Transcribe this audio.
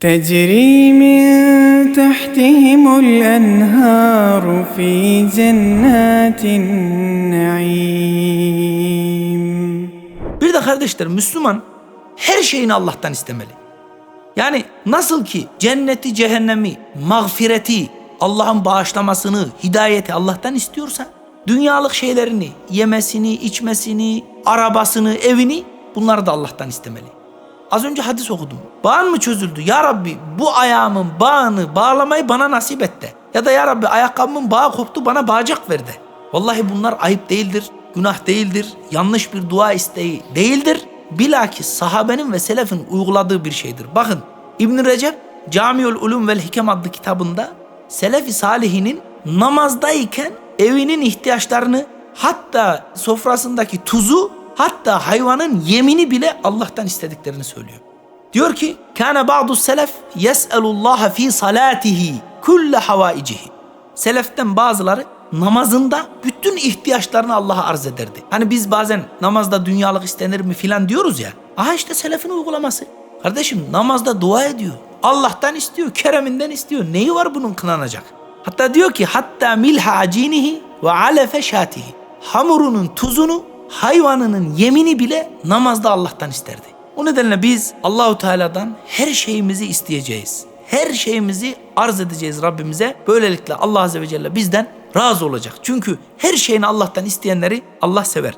تجري من تحتهم الأنهار في جنات النعيم Bir de kardeşler Müslüman her şeyini Allah'tan istemeli. Yani nasıl ki cenneti, cehennemi, mağfireti, Allah'ın bağışlamasını, hidayeti Allah'tan istiyorsa dünyalık şeylerini, yemesini, içmesini, arabasını, evini bunları da Allah'tan istemeli. Az önce hadis okudum. Bağın mı çözüldü? Ya Rabbi bu ayağımın bağını bağlamayı bana nasip et de. Ya da ya Rabbi ayakkabımın bağı koptu bana bağcak ver de. Vallahi bunlar ayıp değildir, günah değildir, yanlış bir dua isteği değildir. Bilakis sahabenin ve selefin uyguladığı bir şeydir. Bakın İbn Recep Camiül Ulum vel Hikem adlı kitabında Selefi Salihinin namazdayken evinin ihtiyaçlarını hatta sofrasındaki tuzu hatta hayvanın yemini bile Allah'tan istediklerini söylüyor. Diyor ki kana ba'du selef yes'elullaha fi salatihi kulle havaicihi. Seleften bazıları namazında bütün ihtiyaçlarını Allah'a arz ederdi. Hani biz bazen namazda dünyalık istenir mi filan diyoruz ya. Aha işte selefin uygulaması. Kardeşim namazda dua ediyor. Allah'tan istiyor, kereminden istiyor. Neyi var bunun kınanacak? Hatta diyor ki hatta milha acinihi ve alefe şatihi. Hamurunun tuzunu, hayvanının yemini bile namazda Allah'tan isterdi. O nedenle biz Allahu Teala'dan her şeyimizi isteyeceğiz. Her şeyimizi arz edeceğiz Rabbimize. Böylelikle Allah Azze ve Celle bizden razı olacak. Çünkü her şeyini Allah'tan isteyenleri Allah sever.